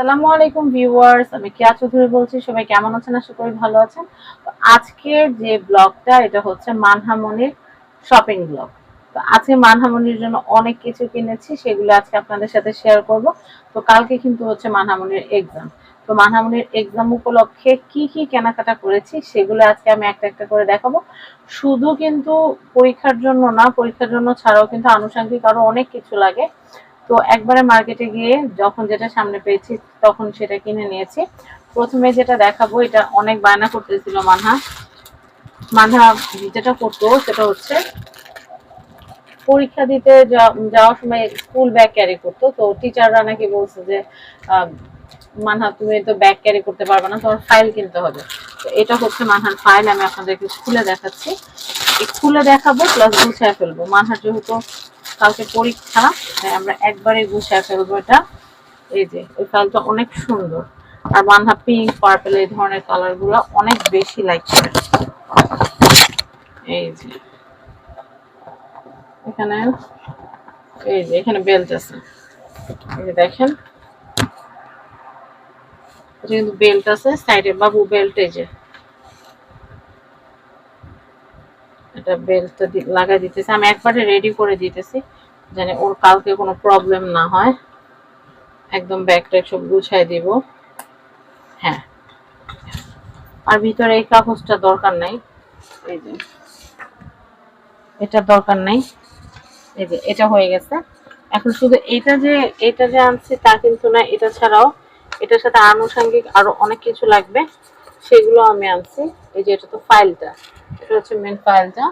আসসালামু আলাইকুম ভিউয়ার্স, আমি কিয়া চৌধুরী বলছি, সবাই কেমন আছেন? আশা করি ভালো আছেন। তো আজকে যে ব্লগটা, এটা হচ্ছে মানহামনির শপিং ব্লগ তো আজকে মানহামনির জন্য অনেক কিছু কিনেছি, সেগুলো আজকে আপনাদের সাথে শেয়ার করব। তো কালকে কিন্তু হচ্ছে মানহামনির এক্সাম তো মানহামনির এক্সাম উপলক্ষে কি কি কেনাকাটা করেছি, সেগুলো আজকে আমি একটা একটা করে দেখাবো। শুধু কিন্তু পরীক্ষার জন্য না, পরীক্ষার জন্য ছাড়াও কিন্তু আনুষঙ্গিক আরও অনেক কিছু লাগে। তো একবারে মার্কেটে গিয়ে যখন যেটা সামনে পেয়েছি, তখন সেটা কিনে নিয়েছি। প্রথমে যেটা দেখাবো, এটা অনেক বায়না করতেছিল মানহা। মানহা যেটা করতো, সেটা হচ্ছে পরীক্ষা দিতে যাওয়ার সময় স্কুল ব্যাগ ক্যারি করতো। তো টিচাররা নাকি বলছে যে মানহা, তুমি তো ব্যাগ ক্যারি করতে পারবে না, তোমার ফাইল কিনতে হবে। তো এটা হচ্ছে মানহার ফাইল আমি আপনাদেরকে খুলে দেখাচ্ছি। খুলে দেখাবো প্লাস গুছিয়ে ফেলব। মানহার যেহেতু কালকে পরীক্ষা, তাই আমরা একবারে গুছিয়ে ফেলব এটা। এই যে, এই ফাইলটা অনেক সুন্দর। আর মানহা পিঙ্ক পার্পেল এই ধরনের কালারগুলো অনেক বেশি লাইক এই যে, এখানে, এই যে, এখানে বেল্ট আছে। এই যে দেখেন কিন্তু বেল্ট আছে সাইডে বাবু বেল্ট এই যে। এটা বেল্টটা লাগাই দিতেছি। আমি একবারে রেডি করে দিতেছি, যেন ওর কালকে কোনো প্রবলেম না হয়। একদম ব্যাগ ব্যাগটা সব গুছাই দিব। হ্যাঁ। আর ভিতরে এই কাগজটা দরকার নাই। এই যে। এটা দরকার নাই। এই যে, এটা হয়ে গেছে। এখন শুধু এটা যে এটা যে আনছি তা কিন্তু না, এটা ছাড়াও এটার সাথে আনুষঙ্গিক আরও অনেক কিছু লাগবে। সেগুলো আমি আনছি। এই যে, এটা তো ফাইলটা এটা হচ্ছে মেন ফাইলটা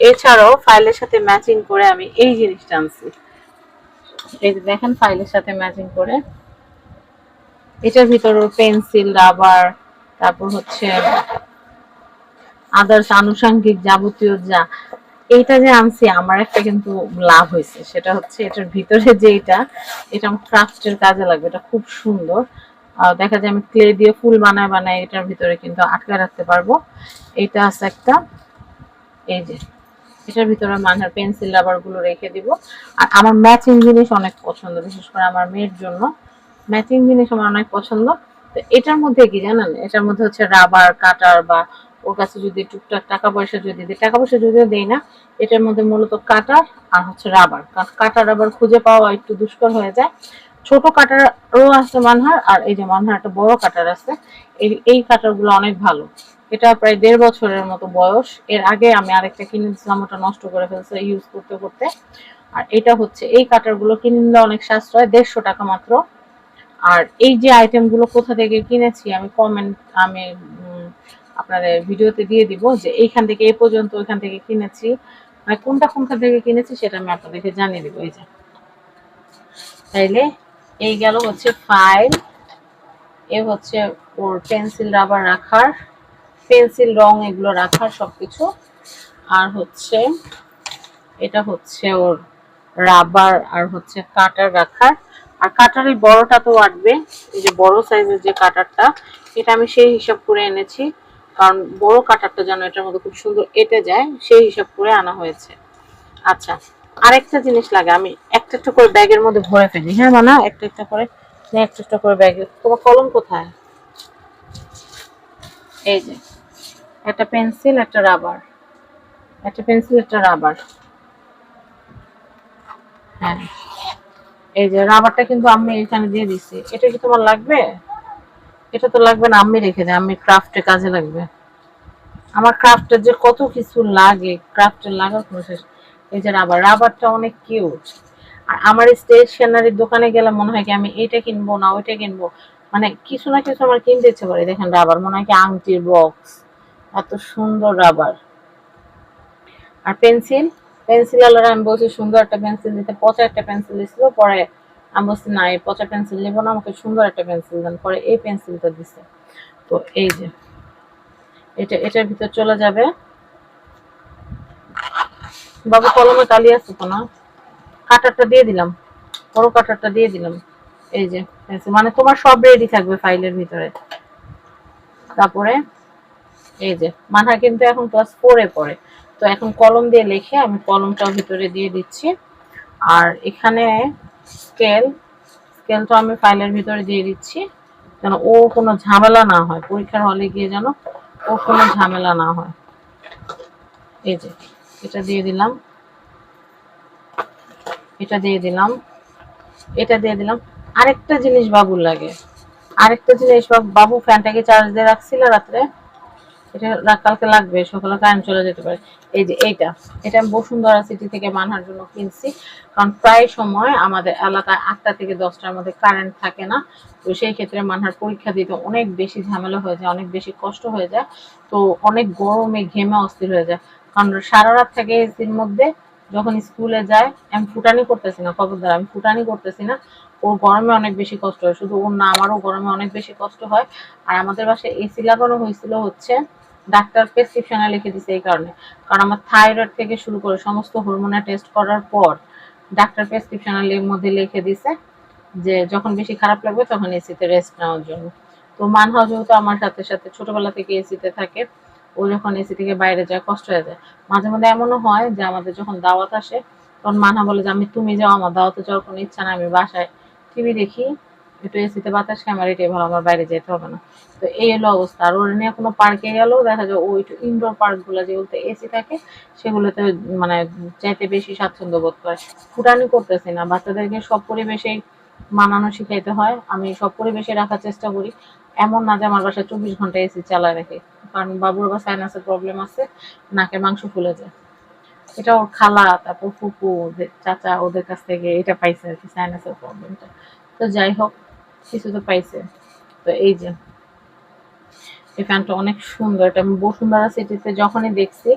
এছাড়াও ফাইলের সাথে ম্যাচিং করে আমি এই জিনিসটা আনছি। এই যে দেখেন ফাইলের সাথে ম্যাচিং করে। এটার ভিতরে পেন্সিল রাবার তারপর হচ্ছে আদার্স আনুষঙ্গিক যাবতীয় যা। এইটা যে আনছি, আমার একটা কিন্তু লাভ হয়েছে। সেটা হচ্ছে এটার ভিতরে যে এটা এটা আমার ক্রাফটের কাজে লাগবে। এটা খুব সুন্দর। দেখা যায় আমি ক্লে দিয়ে ফুল বানায় বানায় এটার ভিতরে কিন্তু আটকে রাখতে পারব। এটা আছে একটা, এই যে, এটার ভিতরে মানহার পেন্সিল রাবারগুলো রেখে দিব। আর আমার ম্যাচিং জিনিস অনেক পছন্দ, বিশেষ করে আমার মেয়ের জন্য। ম্যাচিং জিনিস আমার অনেক পছন্দ। তো এটার মধ্যে কি জানেন? এটার মধ্যে হচ্ছে রাবার কাটার বা ওর কাছে যদি টুকটাক টাকা পয়সা যদি দিই টাকা পয়সা যদিও দেই না, এটার মধ্যে মূলত কাটার আর হচ্ছে রাবার কাটার রাবার খুঁজে পাওয়া একটু দুষ্কর হয়ে যায়। ছোট কাটারও আছে মানহার, আর এই যে মানহার একটা বড় কাটার আছে, এই এই কাটারগুলো অনেক ভালো। এটা প্রায় দেড় বছরের মতো বয়স। এর আগে আমি আরেকটা কিনে দিয়েছিলাম, ওটা নষ্ট করে ফেলছে ইউজ করতে করতে। আর এটা হচ্ছে, এই কাটারগুলো কিনে অনেক সাশ্রয়, দেড়শো টাকা মাত্র। আর এই যে আইটেমগুলো কোথা থেকে কিনেছি, আমি কমেন্ট আমি আপনাদের ভিডিওতে দিয়ে দিব যে এইখান থেকে এই পর্যন্ত ওইখান থেকে কিনেছি। মানে কোনটা কোনখান থেকে কিনেছি, সেটা আমি আপনাদেরকে জানিয়ে দিব, এই যে। তাইলে এই গেল হচ্ছে ফাইল এ হচ্ছে ওর পেন্সিল রাবার রাখার পেন্সিল রং এগুলো রাখার সবকিছু। আর হচ্ছে, এটা হচ্ছে ওর রাবার আর হচ্ছে কাটার রাখার। আর কাটার এই বড়টা তো আটবে, এই যে বড় সাইজের যে কাটারটা এটা আমি সেই হিসাব করে এনেছি, কারণ বড় কাটারটা যেন এটার মধ্যে খুব সুন্দর এটে যায়, সেই হিসাব করে আনা হয়েছে। আচ্ছা আরেকটা জিনিস লাগে, আমি একটা একটা করে ব্যাগের মধ্যে ভরে ফেলি। হ্যাঁ মানা, একটা একটা করে একটা একটা করে ব্যাগে। তোমার কলম কোথায়? এই যে, একটা পেন্সিল, একটা রাবার। একটা পেন্সিল, একটা রাবার। হ্যাঁ এই যে রাবারটা কিন্তু আমি এখানে দিয়ে দিছি। এটা কি তোমার লাগবে? এটা তো লাগবে না আমি রেখে দেয়। আমি ক্রাফটে কাজে লাগবে। আমার ক্রাফটের যে কত কিছু লাগে ক্রাফটের লাগার কোনো এই যে রাবার রাবারটা অনেক কিউট আর আমার স্টেশনারির দোকানে গেলে মনে হয় কি আমি এটা কিনবো না ওইটা কিনবো? মানে কিছু না কিছু আমার কিনতে ইচ্ছে করে। দেখেন রাবার মনে হয় কি আংটির বক্স এত সুন্দর রাবার আর পেন্সিল পেন্সিল আলার আমি বলছি সুন্দর একটা পেন্সিল দিতে। পচা একটা পেন্সিল দিছিল, পরে আমি বলছি, না, এই পচা পেন্সিল নেব না, আমাকে সুন্দর একটা পেন্সিল দেন। পরে এই পেন্সিলটা দিছে। তো এই যে, এটা, এটার ভিতর চলে যাবে। বাবু কলমে কালি আছে তো না? কাটারটা দিয়ে দিলাম। বড় কাটারটা দিয়ে দিলাম। এই যে। মানে তোমার সব রেডি থাকবে ফাইলের ভিতরে। তারপরে, এই যে, মানহা কিন্তু এখন ক্লাস ফোরে পড়ে। তো এখন কলম দিয়ে লিখে আমি কলমটাও ভিতরে দিয়ে দিচ্ছি। আর এখানে স্কেল স্কেলটা আমি ফাইলের ভিতরে দিয়ে দিচ্ছি। যেন ও কোনো ঝামেলা না হয়। পরীক্ষার হলে গিয়ে যেন ও কোনো ঝামেলা না হয়। এই যে এটা দিয়ে দিলাম। এটা দিয়ে দিলাম। এটা দিয়ে দিলাম। আরেকটা জিনিস বাবুর লাগে। আরেকটা জিনিস বাবু ফ্যানটাকে চার্জ দিয়ে রাখছিল রাত্রে। এটা কালকে লাগবে, সকালে কারেন্ট চলে যেতে পারে। এই যে এইটা, এটা আমি বসুন্ধরা সিটি থেকে মানহার জন্য কিনছি। কারণ প্রায় সময় আমাদের এলাকায় আটটা থেকে দশটার মধ্যে কারেন্ট থাকে না। তো সেই ক্ষেত্রে মানহার পরীক্ষা দিতে অনেক বেশি ঝামেলা হয়ে যায়, অনেক বেশি কষ্ট হয়ে যায়। তো অনেক গরমে ঘেমে অস্থির হয়ে যায়। কারণ সারা রাত থাকে এসির মধ্যে যখন স্কুলে যায়, আমি ফুটানি করতেছি না, খবরদার, আমি ফুটানি করতেছি না। ওর গরমে অনেক বেশি কষ্ট হয়, শুধু ওর না, আমারও গরমে অনেক বেশি কষ্ট হয়। আর আমাদের বাসায় এসি লাগানো হয়েছিল হচ্ছে, ডাক্তার প্রেসক্রিপশনে লিখে দিছে এই কারণে। কারণ আমার থাইরয়েড থেকে শুরু করে সমস্ত হরমোনের টেস্ট করার পর ডাক্তার প্রেসক্রিপশনের মধ্যে লিখে দিছে যে যখন বেশি খারাপ লাগবে তখন এসিতে রেস্ট নেওয়ার জন্য। তো মানহা যেহেতু আমার সাথে সাথে ছোটবেলা থেকে এসিতে থাকে ও যখন এসি থেকে বাইরে যায়, কষ্ট হয়ে যায়। মাঝে মধ্যে এমনও হয় যে আমাদের যখন দাওয়াত আসে, তখন মানা বলে যে, আমি, তুমি যাও, আমার দাওয়াতে যাওয়ার কোনো ইচ্ছা নাই, আমি বাসায় টিভি দেখি, একটু এসিতে বাতাস খাই, আমার এটাই ভালো, আমার বাইরে যেতে হবে না। তো এই হলো অবস্থা। আর ওর নিয়ে কোনো পার্কে গেলেও দেখা যায় ওই একটু ইনডোর পার্কগুলো যেগুলোতে এসি থাকে, সেগুলোতে মানে চাইতে বেশি স্বাচ্ছন্দ্য বোধ করে। ফুটানি করতেছি না, বাচ্চাদেরকে সব পরিবেশেই মানানো শিখাইতে হয়। আমি সব পরিবেশে রাখার চেষ্টা করি। এমন না যে আমার বাসায় চব্বিশ ঘণ্টা এসি চালায় রাখে। কারণ বাবুর আবার সাইনাসের প্রবলেম আছে নাকে মাংস ফুলে যায়। এটা ওর খালা, তারপর ফুপু, ওদের চাচা, ওদের কাছ থেকে এটা পাইছে আর কি, সাইনাসের প্রবলেমটা তো যাই হোক, কিছু তো পাইছে। তো এই যে, এই ফ্যানটা অনেক সুন্দর। এটা আমি বসুন্ধরা সিটিতে যখনই দেখছি,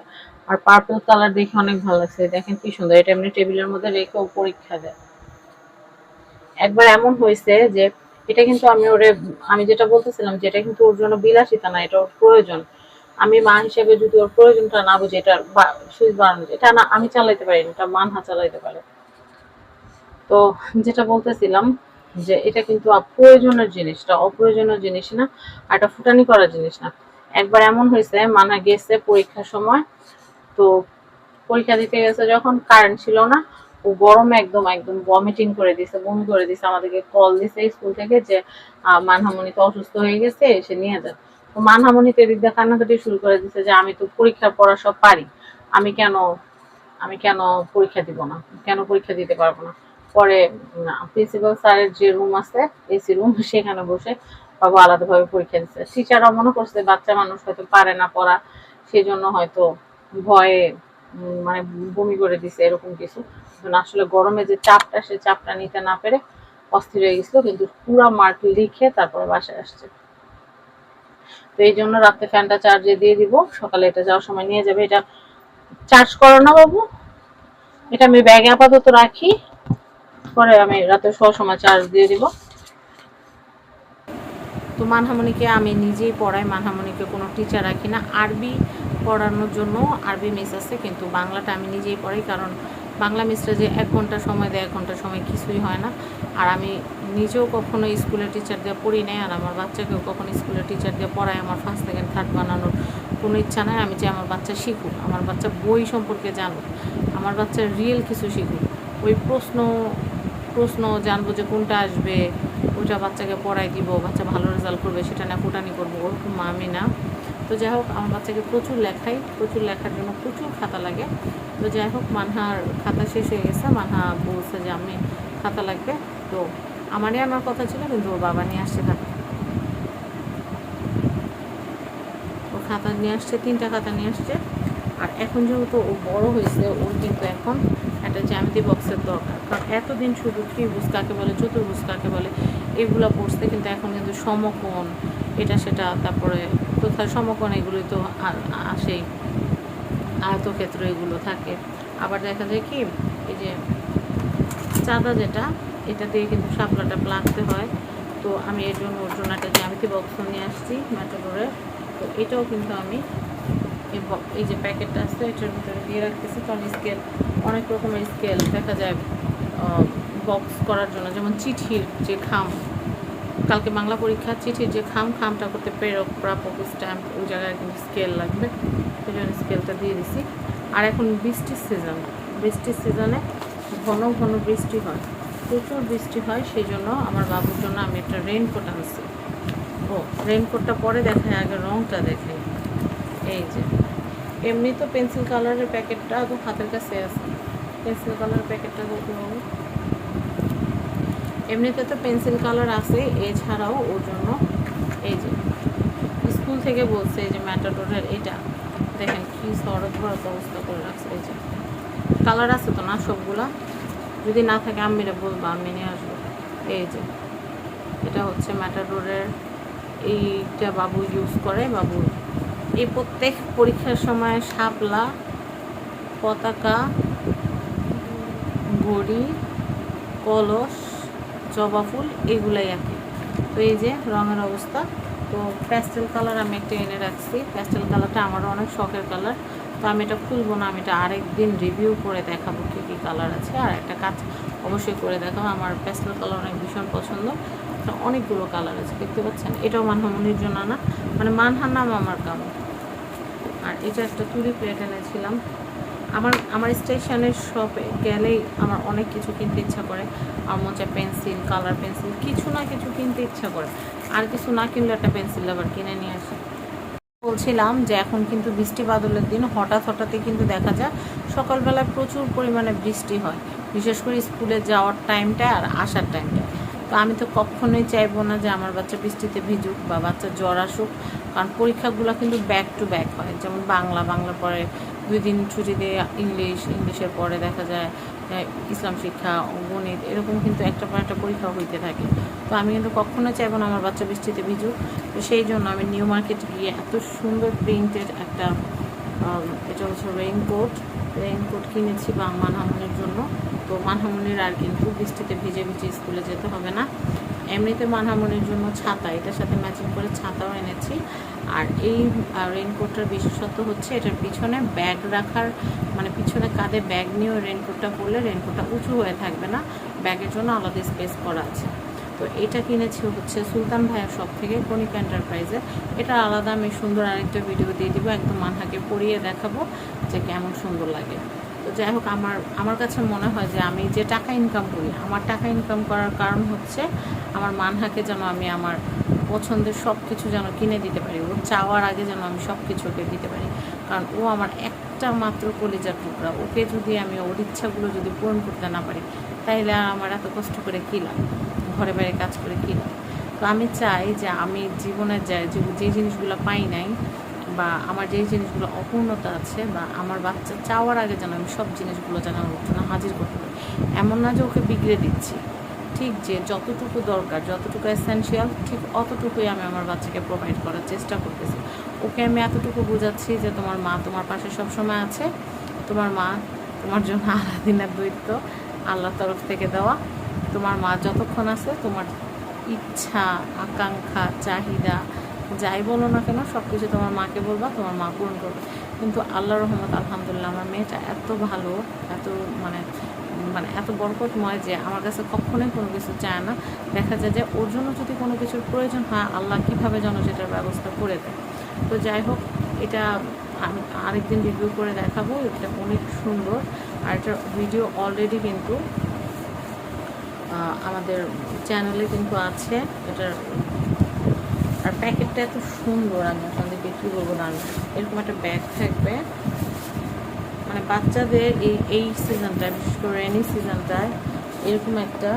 আর পার্পল কালার দেখে অনেক ভালো লাগছে। দেখেন কি সুন্দর, এটা এমনি টেবিলের মধ্যে রেখেও পরীক্ষা দেয়। একবার এমন হয়েছে যে এটা কিন্তু আমি ওরে, আমি যেটা বলতেছিলাম যে এটা কিন্তু ওর জন্য বিলাসিতা না, এটা ওর প্রয়োজন। আমি মা হিসেবে যদি ওর প্রয়োজনটা না বুঝি, এটা সুইচ বাড়ানো এটা না, আমি চালাইতে পারি না এটা মানহা চালাইতে পারে। তো যেটা বলতেছিলাম যে এটা কিন্তু প্রয়োজনীয় জিনিসটা অপ্রয়োজনীয় জিনিস না, আর এটা ফুটানি করার জিনিস না। একবার এমন হয়েছে, মানা গেছে পরীক্ষার সময়, তো পরীক্ষা দিতে গেছে যখন, কারেন্ট ছিল না ও গরমে একদম একদম ভমিটিং করে দিছে, বমি করে দিছে, আমাদেরকে কল দিছে স্কুল থেকে যে তো অসুস্থ হয়ে গেছে নিয়ে তো দিয়ে কান্নাকাটি শুরু করে দিছে যে, আমি তো পরীক্ষার পড়া সব পারি, আমি কেন আমি কেন পরীক্ষা দিব না, কেন পরীক্ষা দিতে পারব না? পরে প্রিন্সিপাল স্যারের যে রুম আছে এসি রুম সেখানে বসে বাবু আলাদাভাবে পরীক্ষা দিচ্ছে টিচাররা মনে করছে বাচ্চা মানুষ হয়তো পারে না পড়া সেই জন্য হয়তো ভয়ে মানে বমি করে দিছে, এরকম কিছু। কিন্তু আসলে গরমে যে চাপটা, সে চাপটা নিতে না পেরে অস্থির হয়ে গেছিল, কিন্তু পুরা মার্ক লিখে তারপরে বাসায় আসছে। তো এই জন্য রাতে ফ্যানটা চার্জে দিয়ে দিব। সকালে এটা যাওয়ার সময় নিয়ে যাবে। এটা চার্জ করো না বাবু। এটা আমি ব্যাগে আপাতত রাখি। পরে আমি রাতে শোয়ার সময় চার্জ দিয়ে দিব। তো মানহামণিকে আমি নিজেই পড়াই। মানহামণিকে কোনো টিচার রাখি না। আরবি পড়ানোর জন্য আরবি মিস আছে, কিন্তু বাংলাটা আমি নিজেই পড়াই, কারণ বাংলা মিসটা যে এক ঘণ্টা সময় দেয়, এক ঘণ্টা সময় কিছুই হয় না। আর আমি নিজেও কখনো স্কুলের টিচার দিয়ে পড়ি নাই, আর আমার বাচ্চাকেও কখনো স্কুলের টিচার দিয়ে পড়াই আমার ফার্স্ট সেকেন্ড থার্ড বানানোর কোনো ইচ্ছা নাই। আমি চাই আমার বাচ্চা শিখুক, আমার বাচ্চা বই সম্পর্কে জানুক, আমার বাচ্চা রিয়েল কিছু শিখুক, ওই প্রশ্ন প্রশ্ন জানব যে কোনটা আসবে, ওইটা বাচ্চাকে পড়াই দিব, বাচ্চা ভালো রেজাল্ট করবে, সেটা না ফুটানি করব, ওরকম আমি না। তো যাই হোক, আমার বাচ্চাকে প্রচুর লেখাই, প্রচুর লেখার জন্য প্রচুর খাতা লাগে। তো যাই হোক, মানহার খাতা শেষ হয়ে গেছে। মানহা বলছে যে, আমি খাতা লাগবে। তো আমারই আনার কথা ছিল, কিন্তু ওর বাবা নিয়ে আসছে খাতা। ও খাতা নিয়ে আসছে, তিনটা খাতা নিয়ে আসছে। আর এখন যেহেতু ও বড় হয়েছে, ওর কিন্তু এখন একটা জ্যামিতি বক্সের দরকার। কারণ এতদিন শুধু ত্রিভুজ কাকে বলে, চতুর্ভুজ কাকে বলে, এগুলো পড়ছে কিন্তু এখন কিন্তু সমকোণ, এটা সেটা, তারপরে কোথায় সমকোণ এগুলি তো আসেই। আয়তক্ষেত্র এগুলো থাকে। আবার দেখা যায় কি, এই যে চাঁদা যেটা, এটা দিয়ে কিন্তু শাপলাটা লাগতে হয়। তো আমি এর জন্য ওর জন্য একটা জ্যামিতি বক্স নিয়ে আসছি ম্যাটাডোরে তো এটাও কিন্তু আমি এই যে প্যাকেটটা আসছে এটার ভিতরে দিয়ে রাখতেছি। কারণ স্কেল অনেক রকমের স্কেল দেখা যায় বক্স করার জন্য। যেমন চিঠির যে খাম কালকে বাংলা পরীক্ষা চিঠির যে খাম, খামটা করতে প্রেরক প্রাপক স্ট্যাম্প ওই জায়গায় কিন্তু স্কেল লাগবে। সেই জন্য স্কেলটা দিয়ে দিছি। আর এখন বৃষ্টির সিজন বৃষ্টির সিজনে ঘন ঘন বৃষ্টি হয়। প্রচুর বৃষ্টি হয়, সেই জন্য আমার বাবুর জন্য আমি একটা রেইনকোট আনছি। ও রেইনকোটটা পরে দেখায় আগে রংটা দেখে। এই যে। এমনি তো পেন্সিল কালারের প্যাকেটটা তো হাতের কাছে আছে। পেন্সিল কালারের প্যাকেটটা পাবো এমনিতে তো পেন্সিল কালার আছে, এছাড়াও ওর জন্য এই যে স্কুল থেকে বলছে যে ম্যাটাডোরের এটা। দেখেন কি সরদ ভরত অবস্থা করে রাখছে এই যে। কালার আছে তো না সবগুলা? যদি না থাকে আম্মিরা বলব আমি নিয়ে আসব। এই যে, এটা হচ্ছে ম্যাটাডোরের, এইটা বাবু ইউজ করে, বাবু। এই প্রত্যেক পরীক্ষার সময় শাপলা, পতাকা ঘড়ি কলস জবা ফুল, এগুলাই আঁকি তো এই যে রঙের অবস্থা। তো প্যাস্টেল কালার আমি একটা এনে রাখছি। প্যাস্টেল কালারটা আমারও অনেক শখের কালার তো আমি এটা খুলবো না, আমি এটা আরেকদিন রিভিউ করে দেখাবো কী কী কালার আছে। আর একটা কাজ অবশ্যই করে দেখাবো আমার প্যাস্টেল কালার অনেক ভীষণ পছন্দ। অনেকগুলো কালার আছে, দেখতে পাচ্ছেন? এটাও মানহামনির জন্য না মানে মানহার নাম আমার কামড়। আর এটা একটা তুলি প্লেট এনেছিলাম। আমার আমার স্টেশনের শপে গেলেই আমার অনেক কিছু কিনতে ইচ্ছা করে। আমার মনে পেন্সিল, কালার পেন্সিল, কিছু না কিছু কিনতে ইচ্ছা করে। আর কিছু না কিনলে একটা পেন্সিল আবার কিনে নিয়ে আসি। বলছিলাম যে এখন কিন্তু বৃষ্টি বাদলের দিন, হঠাৎ হঠাৎই কিন্তু দেখা যায় সকালবেলায় প্রচুর পরিমাণে বৃষ্টি হয়। বিশেষ করে স্কুলে যাওয়ার টাইমটা আর আসার টাইমটা তো আমি তো কখনোই চাইব না যে আমার বাচ্চা বৃষ্টিতে ভিজুক বা বাচ্চা জ্বর আসুক। কারণ পরীক্ষাগুলো কিন্তু ব্যাক টু ব্যাক হয়। যেমন বাংলা বাংলা পরে দুই দিন ছুটি দিয়ে ইংলিশ ইংলিশের পরে দেখা যায় ইসলাম শিক্ষা, গণিত, এরকম কিন্তু একটা পর একটা পরীক্ষা হইতে থাকে। তো আমি কিন্তু কখনো চাইব না আমার বাচ্চা বৃষ্টিতে ভিজুক। তো সেই জন্য আমি নিউ মার্কেট গিয়ে এত সুন্দর প্রিন্টেড একটা এটা হচ্ছে রেইনকোট রেইনকোট কিনেছি বা মানহামনির জন্য। তো মানহামনির আর কিন্তু বৃষ্টিতে ভিজে ভিজে স্কুলে যেতে হবে না। এমনিতে মানহামনির জন্য ছাতা, এটার সাথে ম্যাচিং করে ছাতাও এনেছি। আর এই রেইনকোটটার বিশেষত্ব হচ্ছে এটার পিছনে ব্যাগ রাখার মানে পিছনে কাঁধে ব্যাগ নিয়েও রেইনকোটটা পরলে রেনকোটটা উঁচু হয়ে থাকবে না ব্যাগের জন্য আলাদা স্পেস করা আছে। তো এটা কিনেছি হচ্ছে সুলতান ভাইয়ের সব থেকে, কণিকা এন্টারপ্রাইজে এটা আলাদা, আমি সুন্দর আরেকটা ভিডিও দিয়ে দিব, একদম মানহাকে পরিয়ে দেখাবো যে কেমন সুন্দর লাগে। তো যাই হোক, আমার আমার কাছে মনে হয় যে আমি যে টাকা ইনকাম করি, আমার টাকা ইনকাম করার কারণ হচ্ছে আমার মানহাকে যেন আমি আমার পছন্দের সব কিছু যেন কিনে দিতে পারি ও চাওয়ার আগে যেন আমি সব কিছু ওকে দিতে পারি। কারণ ও আমার একটা মাত্র কলিজার টুকরা, ওকে যদি আমি ওর ইচ্ছাগুলো যদি পূরণ করতে না পারি, তাইলে আমার এত কষ্ট করে কী লাভ? ঘরে বাইরে কাজ করে কী লাভ? তো আমি চাই যে আমি জীবনের যে যে- যে জিনিসগুলো পাই নাই বা আমার যেই জিনিসগুলো অপূর্ণতা আছে বা আমার বাচ্চা চাওয়ার আগে যেন আমি সব জিনিসগুলো যেন ওর জন্য হাজির করতে পারি। এমন না যে ওকে বিগড়ে দিচ্ছি। ঠিক যে যতটুকু দরকার, যতটুকু এসেন্সিয়াল ঠিক অতটুকুই আমি আমার বাচ্চাকে প্রোভাইড করার চেষ্টা করতেছি। ওকে আমি এতটুকু বোঝাচ্ছি যে তোমার মা তোমার পাশে সবসময় আছে। তোমার মা তোমার জন্য আলাদিনের দৈত্য আল্লাহর তরফ থেকে দেওয়া। তোমার মা যতক্ষণ আছে, তোমার ইচ্ছা, আকাঙ্ক্ষা, চাহিদা, যাই বলো না কেন সব কিছু তোমার মাকে বলবা, তোমার মা পূরণ করবে। কিন্তু আল্লাহ রহমত, আলহামদুলিল্লাহ, আমার মেয়েটা এত ভালো, এত মানে মানে এত বরকতময় যে আমার কাছে কখনোই কোনো কিছু চায় না। দেখা যায় যে ওর জন্য যদি কোনো কিছুর প্রয়োজন হয়, আল্লাহ কীভাবে যেন সেটার ব্যবস্থা করে দেয়। তো যাই হোক, এটা আমি আরেকদিন রিভিউ করে দেখাবো। এটা অনেক সুন্দর। আর এটার ভিডিও অলরেডি কিন্তু আমাদের চ্যানেলে কিন্তু আছে। এটার, আর প্যাকেটটা এত সুন্দর। আমি আপনাদেরকে কী বলব না এরকম একটা ব্যাগ থাকবে। বাচ্চাদের এই এই সিজনটায় বিশেষ করে রেনি সিজনটায় এরকম একটা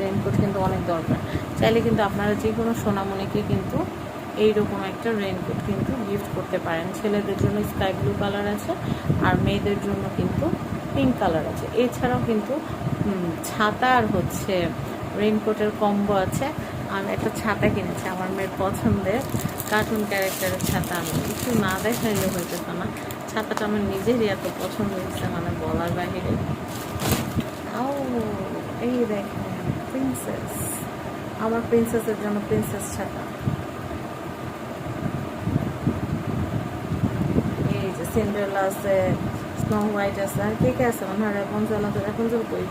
রেনকোট কিন্তু অনেক দরকার। চাইলে কিন্তু আপনারা যে কোনো সোনামণিকে কিন্তু এইরকম একটা রেনকোট কিন্তু গিফট করতে পারেন। ছেলেদের জন্য স্কাই ব্লু কালার আছে, আর মেয়েদের জন্য কিন্তু পিঙ্ক কালার আছে। এছাড়াও কিন্তু ছাতা আর হচ্ছে রেনকোটের কম্বো আছে। আমি একটা ছাতা কিনেছি, আমার মেয়ের পছন্দের কার্টুন ক্যারেক্টারের ছাতা আমি। একটু না দেখাইলে হইতেছে না। ছাতাটা আমার নিজেরই এত পছন্দ হয়েছে মানে বলার বাহিরে এই প্রিন্সেস আমার প্রিন্সেসের জন্য প্রিন্সেস ছাতা। এই যে সিন্ড্রেলা আছে স্নো হোয়াইট আছে, আর কে কে আছে? মনে রেপনজেল আছে রেপনজেল কই?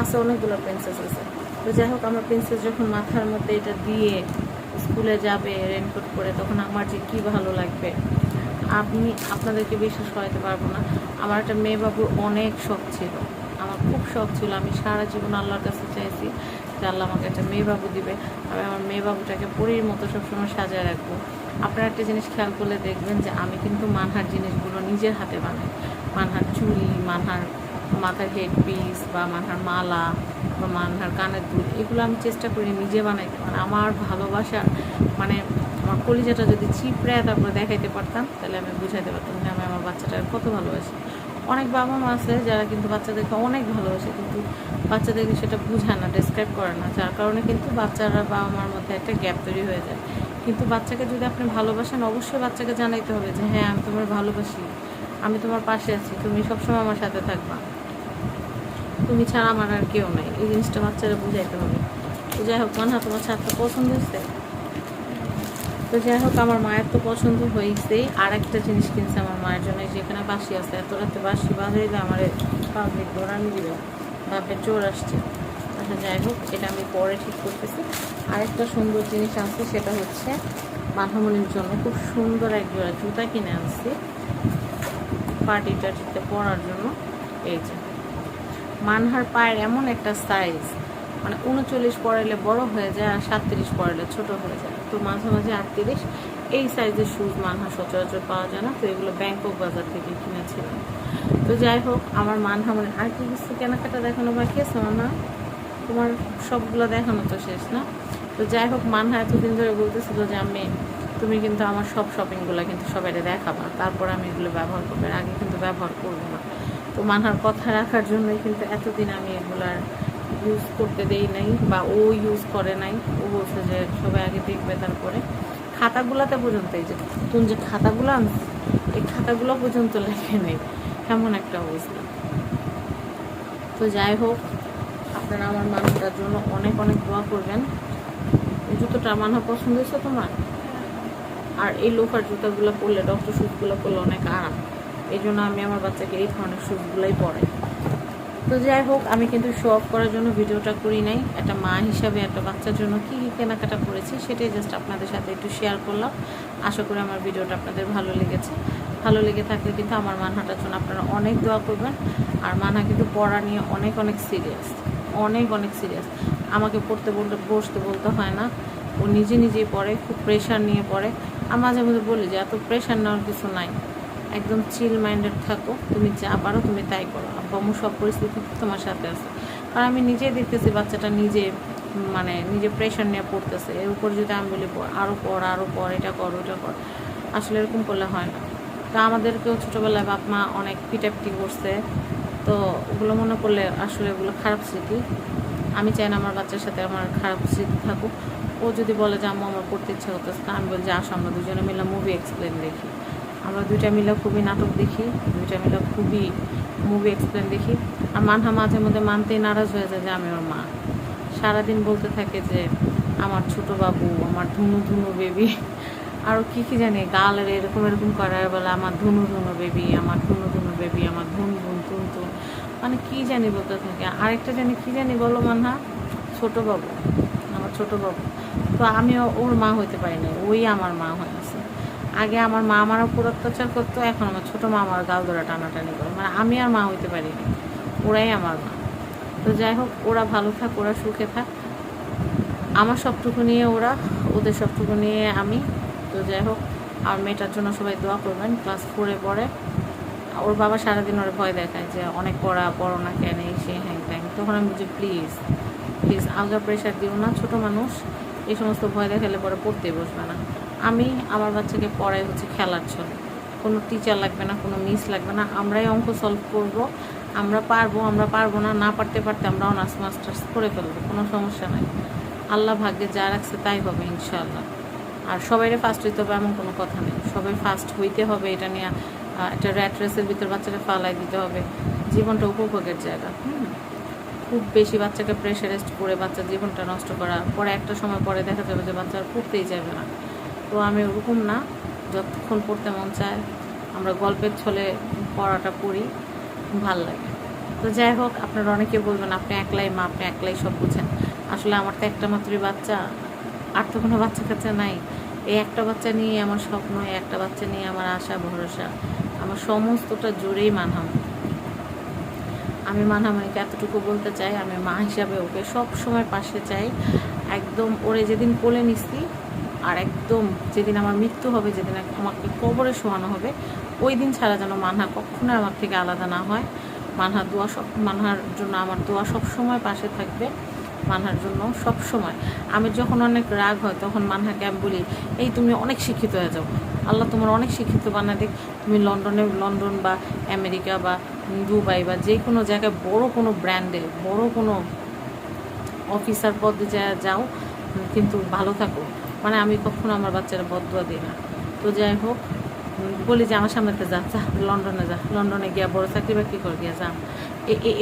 আছে অনেকগুলো প্রিন্সেস আছে। তো যাই হোক, আমার প্রিন্সেস যখন মাথার মধ্যে এটা দিয়ে স্কুলে যাবে রেনকোট পরে, তখন আমার যে কি ভালো লাগবে। আপনি আপনাদেরকে বিশ্বাস করাতে পারব না। আমার একটা মেয়ে বাবুর অনেক শখ ছিল। আমার খুব শখ ছিল। আমি সারা জীবন আল্লাহর কাছে চাইছি যে আল্লাহ আমাকে একটা মেয়ে বাবু দিবে। আমি আমার মেয়ে বাবুটাকে পরীর মতো সবসময় সাজায় রাখব। আপনারা একটা জিনিস খেয়াল করলে দেখবেন যে আমি কিন্তু মানহার জিনিসগুলো নিজের হাতে বানাই। মানহার চুড়ি, মানহার, মাথার হেড পিস বা মানহার মালা বা মানহার কানের দুল, এগুলো আমি চেষ্টা করি নিজে বানাইতে। মানে আমার ভালোবাসার মানে কলিজাটা যদি চিপড়ে তারপরে দেখাইতে পারতাম, তাহলে আমি বুঝাইতে পারতাম যে আমি আমার বাচ্চাটাকে কত ভালোবাসি। অনেক বাবা মা আছে যারা কিন্তু বাচ্চাদেরকে অনেক ভালোবাসে, কিন্তু বাচ্চাদেরকে সেটা বোঝায় না ডেসক্রাইব করে না। যার কারণে কিন্তু বাচ্চারা বাবা মার মধ্যে একটা গ্যাপ তৈরি হয়ে যায়। কিন্তু বাচ্চাকে যদি আপনি ভালোবাসেন, অবশ্যই বাচ্চাকে জানাইতে হবে যে হ্যাঁ আমি তোমার ভালোবাসি। আমি তোমার পাশে আছি। তুমি সবসময় আমার সাথে থাকবা। তুমি ছাড়া আমার আর কেউ নাই। এই জিনিসটা বাচ্চারা বুঝাইতে হবে। যাই হোক, মানহা, তোমার ছাদটা পছন্দ হয়েছে? তো যাই হোক, আমার মায়ের তো পছন্দ হয়েছে আর একটা জিনিস কিনছে আমার মায়ের জন্য যেখানে বাসি আছে, এত রাতে বাসি বাজাইলে আমার পাবলিক দৌড়ানি দিবে। ভাববে চোর আসছে। আচ্ছা যাই হোক, এটা আমি পরে ঠিক করতেছি। আরেকটা সুন্দর জিনিস আছে, সেটা হচ্ছে মাথামণির জন্য খুব সুন্দর এক জোড়া জুতা কিনে আনছি। পার্টি টার্টিতে পরার জন্য। এই যে, মানহার পায়ের এমন একটা সাইজ মানে উনচল্লিশ পড়াইলে বড় হয়ে যায় আর সাতত্রিশ পড়াইলে ছোট হয়ে যায়। তো মাঝে মাঝে আটত্রিশ, এই সাইজের শুজ মানহা সচরাচর পাওয়া যায় না। তো এগুলো ব্যাংকক বাজার থেকে কিনেছিলাম। তো যাই হোক, আমার মানহা মানে আর কি কিছু কেনাকাটা দেখানো বাকি আছে, মানহা? তোমার সবগুলো দেখানো তো শেষ না? তো যাই হোক, মানহা এতদিন ধরে বলতেছিল যে আমি তুমি কিন্তু আমার সব শপিংগুলো কিন্তু সবাই দেখাবা। তারপর আমি এগুলো ব্যবহার করব। আগে কিন্তু ব্যবহার করব না। তো মানহার কথা রাখার জন্যই কিন্তু এতদিন আমি এগুলার ইউজ করতে দেই নাই বা ও ইউজ করে নাই। ও বলছে যে সবাই আগে দেখবে তারপরে। খাতাগুলোতে পর্যন্ত এই যে তুমি যে খাতাগুলো আনছি, এই খাতাগুলো পর্যন্ত লেখে নেই। এমন একটা অবস্থা। তো যাই হোক, আপনারা আমার মানুষটার জন্য অনেক অনেক দোয়া করবেন। এই জুতোটা মানহা পছন্দ হয়েছে তোমার? আর এই লোফার জুতাগুলো পরলে ডক্টর শ্যুজগুলো পরলে অনেক আরাম। এই জন্য আমি আমার বাচ্চাকে এই ধরনের শ্যুজগুলোই পরাই। তো যাই হোক, আমি কিন্তু শো অফ করার জন্য ভিডিওটা করি নাই। একটা মা হিসাবে, একটা বাচ্চার জন্য কী কী কেনাকাটা করেছি সেটাই জাস্ট আপনাদের সাথে একটু শেয়ার করলাম। আশা করি আমার ভিডিওটা আপনাদের ভালো লেগেছে। ভালো লেগে থাকলে কিন্তু আমার মানহাটার জন্য আপনারা অনেক দোয়া করবেন। আর মানহা কিন্তু পড়া নিয়ে অনেক অনেক সিরিয়াস অনেক অনেক সিরিয়াস আমাকে পড়তে বলতে, বসতে বলতে হয় না। ও নিজে নিজেই পড়ে, খুব প্রেশার নিয়ে পড়ে। আর মাঝে মাঝে বলি যে, এত প্রেশার নেওয়ার কিছু নাই। একদম চিল মাইন্ডেড থাকো। তুমি যা পারো তুমি তাই করো। আব্বা সব পরিস্থিতি তোমার সাথে আছে। কারণ আমি নিজেই দেখতেছি বাচ্চাটা নিজে মানে নিজে প্রেশার নিয়ে পড়তেছে। এর উপর যদি আমি বলি আরও পড় আরও পড়, এটা কর ওটা কর, আসলে এরকম করলে হয় না। তো আমাদেরকেও ছোটোবেলায় বাপ মা অনেক পিটাপিটি করছে। তো ওগুলো মনে করলে আসলে ওগুলো খারাপ স্মৃতি। আমি চাই না আমার বাচ্চার সাথে আমার খারাপ স্মৃতি থাকুক। ও যদি বলে যে, আম্মু, আমার পড়তে ইচ্ছা করতেছে তা আমি বলি যে আসো আমরা দুজনে মিলে মুভি এক্সপ্লেন দেখি। আমরা দুইটা মিলে খুবই নাটক দেখি, দুইটা মিলে খুবই মুভি এক্সপ্লেন দেখি। আর মানহা মাঝে মধ্যে মানতেই নারাজ হয়ে যায় যে আমি ওর মা। সারাদিন বলতে থাকে যে আমার ছোট বাবু, আমার ধুনু ধুনু বেবি আরও কী কী জানি গালের এরকম এরকম করার বলে আমার ধুনু ধুনু বেবি আমার ধুনু ধুনু বেবি আমার ধুন ধুন তুন তুন। মানে কী জানি বলতে থাকে। আরেকটা জানি, কী জানি বলো মানহা? ছোট বাবু, আমার ছোট বাবু। তো আমিও ওর মা হইতে পারি না ওই আমার মা হয়ে আছে। আগে আমার মা আমার উপর অত্যাচার করতো, এখন আমার ছোটো মা আমার গাল ধরে টানাটানি করে। মানে আমি আর মা হইতে পারি না ওরাই আমার মা। তো যাই হোক, ওরা ভালো থাক, ওরা সুখে থাক। আমার সবটুকু নিয়ে ওরা, ওদের সবটুকু নিয়ে আমি। তো যাই হোক, আর মেয়েটার জন্য সবাই দোয়া করবেন, ক্লাস ফোরে পড়ে। ওর বাবা সারাদিন ওরা ভয় দেখায় যে অনেক পড়া, পড়ো না কেন, এই সে, হ্যাং ট্যাং তখন আমি বলছি প্লিজ প্লিজ আলগা প্রেশার দিও না, ছোটো মানুষ। এই সমস্ত ভয় দেখালে পরে পড়তেই বসবে না। আমি আমার বাচ্চাকে পড়াই হচ্ছে খেলার ছলে কোনো টিচার লাগবে না, কোনো মিস লাগবে না। আমরাই অঙ্ক সলভ করব। আমরা পারব আমরা পারব না না পারতে পারতে আমরা অনার্স মাস্টার্স করে ফেলব, কোনো সমস্যা নাই। আল্লাহ ভাগ্যে যা রাখছে তাই হবে ইনশাআল্লাহ। আর সবাইরে ফার্স্ট হইতে হবে এমন কোনো কথা নেই। সবাই ফার্স্ট হইতে হবে, এটা নিয়ে একটা র্যাট রেসের ভিতর বাচ্চাকে ফালাই দিতে হবে। জীবনটা উপভোগের জায়গা, হুম। খুব বেশি বাচ্চাকে প্রেশারেস্ট করে বাচ্চার জীবনটা নষ্ট করা, পরে একটা সময় পরে দেখা যাবে যে বাচ্চা আর পড়তেই যাবে না। তো আমি ওরকম না, যতক্ষণ পড়তে মন চায়, আমরা গল্পের ছলে পড়াটা পড়ি, ভালো লাগে। তো যাই হোক, আপনারা অনেকে বলবেন, আপনি একলাই মা, আপনি একলাই সব বুঝেন। আসলে আমার তো একটা মাত্রই বাচ্চা, আর তো কোনো বাচ্চা কাচ্চা নাই। এই একটা বাচ্চা নিয়ে আমার স্বপ্ন, এই একটা বাচ্চা নিয়ে আমার আশা, ভরসা। আমার সমস্তটা জোরেই মানহাম আমি মানামানিকে এতটুকু বলতে চাই, আমি মা হিসাবে ওকে সব সময় পাশে চাই। একদম ওরে যেদিন কোলে নিছি আর একদম যেদিন আমার মৃত্যু হবে, যেদিন আমাকে কবরে শোয়ানো হবে, ওই দিন ছাড়া যেন মানহা কখনোই আমার থেকে আলাদা না হয়। মানহার দোয়া সব মানহার জন্য আমার দোয়া সব সময় পাশে থাকবে। মানহার জন্য সব সময়। আমি যখন অনেক রাগ হয়, তখন মানহাকে আমি বলি, এই তুমি অনেক শিক্ষিত হয়ে যাও। আল্লাহ তোমার অনেক শিক্ষিত বানা দেখ তুমি লন্ডনে লন্ডন বা আমেরিকা বা দুবাই বা যে কোনো জায়গায় বড় কোনো ব্র্যান্ডে, বড় কোনো অফিসার পদে যা- যাও, কিন্তু ভালো থাকো। মানে আমি কখনো আমার বাচ্চারা বদুয়া দিই না। তো যাই হোক, বলি যে আমার সামনেতে যা যা, লন্ডনে যা, লন্ডনে গিয়া বড় চাকরি বাকরি করে, গিয়া যা।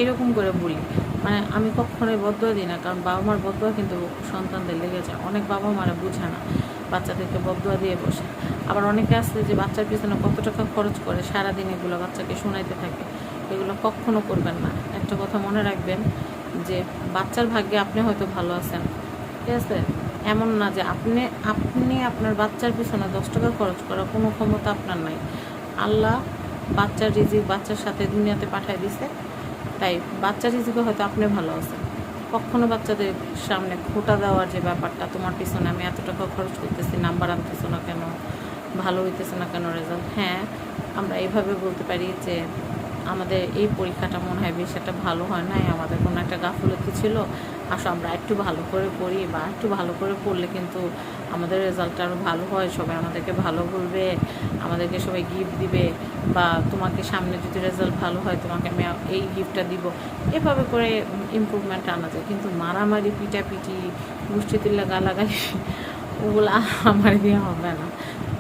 এরকম করে বলি। মানে আমি কখনোই বদুয়া দিই না, কারণ বাবা মার বদুয়া কিন্তু সন্তানদের লেগে যায়। অনেক বাবা মারা বুঝে না বাচ্চাদেরকে বদুয়া দিয়ে বসে। আবার অনেকে আছে যে বাচ্চার পিছনে কত টাকা খরচ করে, সারাদিন এগুলো বাচ্চাকে শোনাইতে থাকে। এগুলো কখনো করবেন না। একটা কথা মনে রাখবেন যে বাচ্চার ভাগ্যে আপনি হয়তো ভালো আছেন। ঠিক আছে? এমন না যে আপনি আপনি আপনার বাচ্চার পিছনে দশ টাকা খরচ করার কোনো ক্ষমতা আপনার নাই। আল্লাহ বাচ্চার রিজিক বাচ্চার সাথে দুনিয়াতে পাঠায় দিছে, তাই বাচ্চার রিজিকে হয়তো আপনি ভালো আছেন। কখনো বাচ্চাদের সামনে খোটা দেওয়ার যে ব্যাপারটা, তোমার পিছনে আমি এত টাকা খরচ করতেছি, নাম্বার আনতেছো না কেন, ভালো হইতেছে না কেন রেজাল্ট হ্যাঁ আমরা এইভাবে বলতে পারি যে আমাদের এই পরীক্ষাটা মনে হয় বেশ একটা ভালো হয় নাই। আমাদের কোনো একটা গাফলতি ছিল। আসো, আমরা একটু ভালো করে পড়ি বা একটু ভালো করে পড়লে কিন্তু আমাদের রেজাল্টটা আরও ভালো হয়। সবাই আমাদেরকে ভালো বলবে, আমাদেরকে সবাই গিফট দিবে বা তোমাকে সামনে যদি রেজাল্ট ভালো হয়, তোমাকে আমি এই গিফটটা দিব। এভাবে করে ইমপ্রুভমেন্ট আনা যায়। কিন্তু মারামারি, পিটাপিটি গোষ্ঠী তুল্লা গালাগালি ওগুলো আমার দিয়ে হবে না।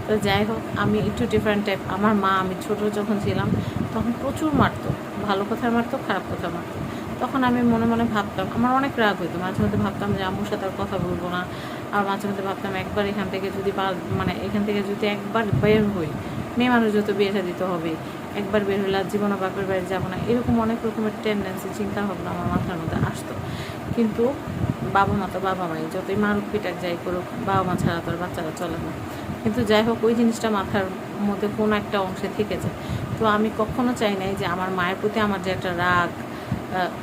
তো যাই হোক, আমি একটু ডিফারেন্ট টাইপ আমার মা, আমি ছোট যখন ছিলাম, তখন প্রচুর মারতো। ভালো কথা মারতো, খারাপ কথা মারতো। তখন আমি মনে মনে ভাবতাম, আমার অনেক রাগ হইতো। মাঝে মধ্যে ভাবতাম যে আম্মুর সাথে আর কথা বলব না। আর মাঝে মধ্যে ভাবতাম একবার এখান থেকে যদি মানে এখান থেকে যদি একবার বের হই, মেয়ে মানুষ যত বিয়েটা দিতে হবে একবার বের হলে আর জীবনে বাপের বাড়ি যাব না। এরকম অনেক রকমের টেন্ডেন্সি চিন্তা ভাবনা আমার মাথার মধ্যে আসতো। কিন্তু বাবা মা তো বাবা মাই, যতই মারুক পিটাক যাই করুক, বাবা মা ছাড়া তো আর বাচ্চারা চলে না। কিন্তু যাই হোক, ওই জিনিসটা মাথার মধ্যে কোনো একটা অংশে থেকে যায়। তো আমি কখনো চাই নাই যে আমার মায়ের প্রতি আমার যে একটা রাগ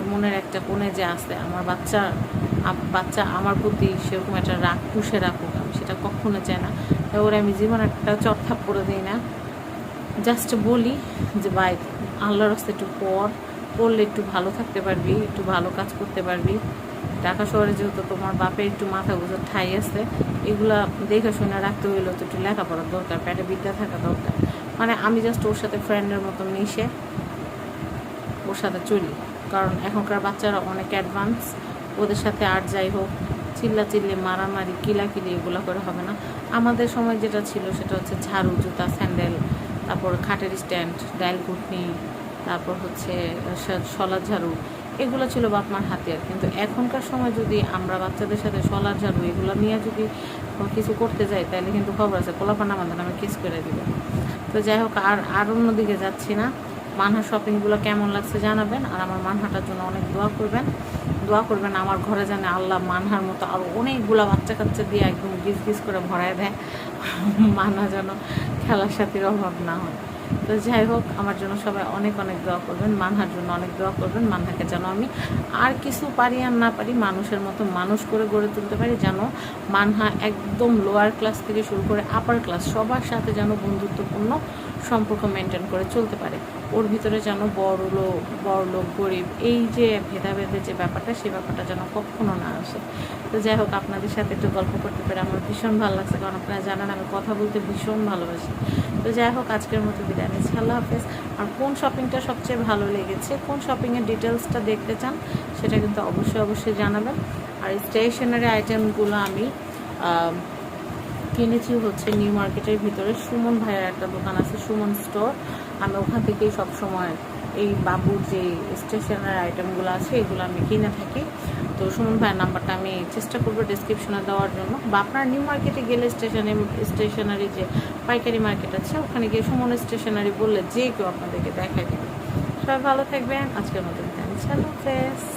মনের একটা কোণে যে আছে, আমার বাচ্চা বাচ্চা আমার প্রতি সেরকম একটা রাগ পুষে রাখুক, আমি সেটা কখনো চাই না। ওরা আমি জীবন একটা চটথাপ করে দিই না। জাস্ট বলি যে, ভাই, আল্লাহর রাস্তায় একটু পর পড়লে একটু ভালো থাকতে পারবি, একটু ভালো কাজ করতে পারবি। ঢাকা শহরে যেহেতু তোমার বাপের একটু মাথা গুজর ঠাই আছে, এগুলা দেখে শুনে রাখতে হইলেও তো একটু লেখাপড়ার দরকার প্যাটে বিদ্যা থাকা দরকার। মানে আমি জাস্ট ওর সাথে ফ্রেন্ডের মতো মিশে ওর সাথে চলি। কারণ এখনকার বাচ্চারা অনেক অ্যাডভান্স ওদের সাথে আর যাই হোক চিল্লা চিল্লি মারামারি, কিলাকিলি এগুলো করে হবে না। আমাদের সময় যেটা ছিল সেটা হচ্ছে ঝাড়ু, জুতা, স্যান্ডেল, তারপর খাটের স্ট্যান্ড, ডাইল ঘুটনি তারপর হচ্ছে স- শলার ঝাড়ু, এগুলো ছিল বাপমার হাতিয়ার। কিন্তু এখনকার সময় যদি আমরা বাচ্চাদের সাথে শলার ঝাড়ু এগুলো নিয়ে যদি কিছু করতে যাই, তাহলে কিন্তু খবর আছে, পোলাপান আমাদের নামে কিস করে দিবে। তো যাই হোক, আর আর অন্যদিকে যাচ্ছি না। মানহা শপিংগুলো কেমন লাগছে জানাবেন, আর আমার মানহাটার জন্য অনেক দোয়া করবেন। দোয়া করবেন আমার ঘরে যেন আল্লাহ মানহার মতো আরও অনেকগুলো বাচ্চা কাচ্চা দিয়ে একদম গিজ গিজ করে ভরায় দেয়। মানহা যেন খেলার সাথীর অভাব না হয়। তো যাই হোক, আমার জন্য সবাই অনেক অনেক দোয়া করবেন, মানহার জন্য অনেক দোয়া করবেন, মানহাকে যেন আমি আর কিছু পারি আর না পারি, মানুষের মতো মানুষ করে গড়ে তুলতে পারি, যেন মানহা একদম লোয়ার ক্লাস থেকে শুরু করে আপার ক্লাস সবার সাথে যেন বন্ধুত্বপূর্ণ সম্পর্ক মেনটেন করে চলতে পারে। ওর ভিতরে যেন বড় লোক বড় লোক, গরিব, এই যে ভেদাভেদের যে ব্যাপারটা, সেই ব্যাপারটা যেন কখনো না আসে। তো যাই হোক, আপনাদের সাথে একটু গল্প করতে পেরে আমার ভীষণ ভালো লাগছে, কারণ আপনারা জানেন আমি কথা বলতে ভীষণ ভালোবাসি। তো যাই হোক, আজকের মতো বিদায় নিচ্ছি। আল্লাহ হাফেজ। আর কোন শপিংটা সবচেয়ে ভালো লেগেছে, কোন শপিংয়ের ডিটেলসটা দেখতে চান, সেটা কিন্তু অবশ্যই অবশ্যই জানাবেন। আর স্টেশনারি আইটেমগুলো আমি কিনেছি হচ্ছে নিউ মার্কেটের ভিতরে সুমন ভাইয়ের একটা দোকান আছে, সুমন স্টোর। আমি ওখান থেকেই সব সময় এই বাবুর যে স্টেশনারি আইটেমগুলো আছে, এগুলো আমি কিনে থাকি। তো সুমন ভাইয়ের নাম্বারটা আমি চেষ্টা করব ডিসক্রিপশনে দেওয়ার জন্য। বা আপনারা নিউ মার্কেটে গেলে স্টেশনে স্টেশনারি যে পাইকারি মার্কেট আছে, ওখানে গিয়ে সুমন স্টেশনারি বললে যে কেউ আপনাদেরকে দেখাই দেবে। সবাই ভালো থাকবেন, আজকের মতো। আল্লাহ হাফেজ